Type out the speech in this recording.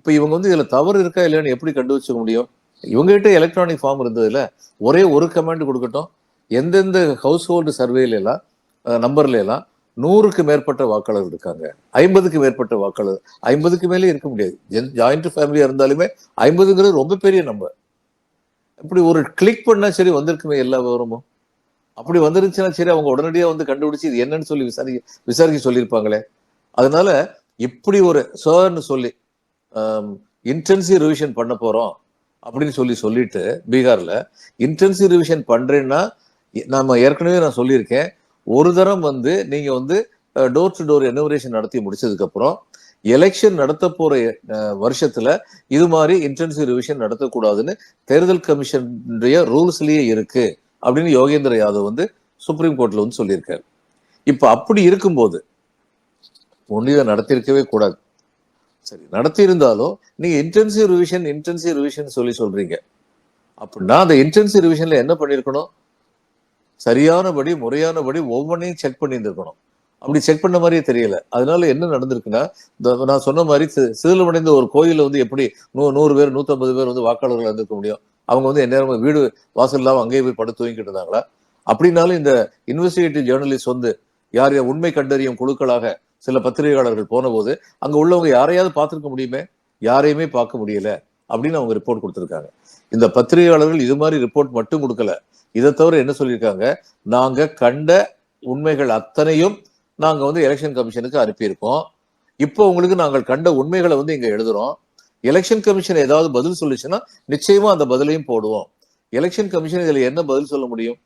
இப்ப இவங்க வந்து இதுல தவறு இருக்கா இல்லையான்னு எப்படி கண்டுபிடிச்சுக்க முடியும்? இவங்ககிட்ட எலக்ட்ரானிக் ஃபார்ம் இருந்ததுல ஒரே ஒரு கமாண்ட் கொடுக்கட்டும். எந்தெந்த ஹவுஸ் ஹோல்டு சர்வேல எல்லாம் நம்பர்ல எல்லாம் நூறுக்கு மேற்பட்ட வாக்காளர் இருக்காங்க. ஐம்பதுக்கு மேற்பட்ட வாக்காளர். ஐம்பதுக்கு மேலே இருக்க முடியாது. ஜாயிண்ட் ஃபேமிலியா இருந்தாலுமே ஐம்பதுங்கிறது ரொம்ப பெரிய நம்பர் இப்படி ஒரு கிளிக் பண்ணா சரி வந்திருக்குமே எல்லா விவரமும். அப்படி வந்துருந்துச்சுன்னா சரி அவங்க உடனடியாக வந்து கண்டுபிடிச்சி இது என்னன்னு சொல்லி விசாரிக்க விசாரிக்க சொல்லியிருப்பாங்களே. அதனால இப்படி ஒரு சார்னு சொல்லி இன்டென்சிவ் ரிவிஷன் பண்ண போறோம் அப்படின்னு சொல்லி சொல்லிட்டு பீகார்ல இன்டென்சிவ் ரிவிஷன் பண்றேன்னா நம்ம ஏற்கனவே நான் சொல்லியிருக்கேன். ஒரு தரம் வந்து நீங்க வந்து டோர் டு டோர் எனுவரேஷன் நடத்தி முடிச்சதுக்கு அப்புறம் எலெக்ஷன் நடத்த போற வருஷத்துல இது மாதிரி இன்டென்சிவ் ரிவிஷன் நடத்தக்கூடாதுன்னு தேர்தல் கமிஷனுடைய ரூல்ஸ்லயே இருக்கு அப்படின்னு யோகேந்திர யாதவ் வந்து சுப்ரீம் கோர்ட்ல வந்து சொல்லியிருக்காரு. இப்ப அப்படி இருக்கும்போது ஒன்று இதை நடத்தியிருக்கவே கூடாது. சரி நடத்தி இருந்தாலும் நீங்க இன்டென்சிவ் ரிவிஷன் இன்டென்சிவ் ரிவிஷன் சொல்லி சொல்றீங்க. அப்படின்னா அந்த இன்டென்சிவ் ரிவிஷன்ல என்ன பண்ணிருக்கணும் சரியானபடி முறையானபடி ஒவ்வொன்றையும் செக் பண்ணியிருந்திருக்கணும். அப்படி செக் பண்ண மாதிரியே தெரியல. அதனால என்ன நடந்திருக்குன்னா நான் சொன்ன மாதிரி சிதிலமடைந்த ஒரு கோயில்ல வந்து எப்படி நூ நூறு பேர் நூத்தம்பது பேர் வந்து வாக்காளர்கள் இருந்திருக்க முடியும்? அவங்க வந்து எந்நேரம் வீடு வாசல் இல்லாமல் அங்கேயே போய் படுத்து தூங்கிட்டு இருந்தாங்களா? அப்படின்னாலும் இந்த இன்வெஸ்டிகேட்டிவ் ஜேர்னலிஸ்ட் வந்து யார் யார் உண்மை கண்டறியும் குழுக்களாக சில பத்திரிகையாளர்கள் போன போது உள்ளவங்க யாரையாவது பார்த்துருக்க முடியுமே? யாரையுமே பார்க்க முடியல. அப்படின்னு அவங்க ரிப்போர்ட் கொடுத்துருக்காங்க. இந்த பத்திரிகையாளர்கள் இது மாதிரி ரிப்போர்ட் மட்டும் கொடுக்கல. இதை தவிர என்ன சொல்லியிருக்காங்க? நாங்கள் கண்ட உண்மைகள் அத்தனையும் நாங்கள் வந்து எலெக்ஷன் கமிஷனுக்கு அனுப்பியிருக்கோம். இப்போ உங்களுக்கு நாங்கள் கண்ட உண்மைகளை வந்து இங்கே எழுதுறோம். எலெக்ஷன் கமிஷன் ஏதாவது பதில் சொல்லுச்சுன்னா நிச்சயமா அந்த பதிலையும் போடுவோம். எலெக்ஷன் கமிஷன் இதில் என்ன பதில் சொல்ல முடியும்?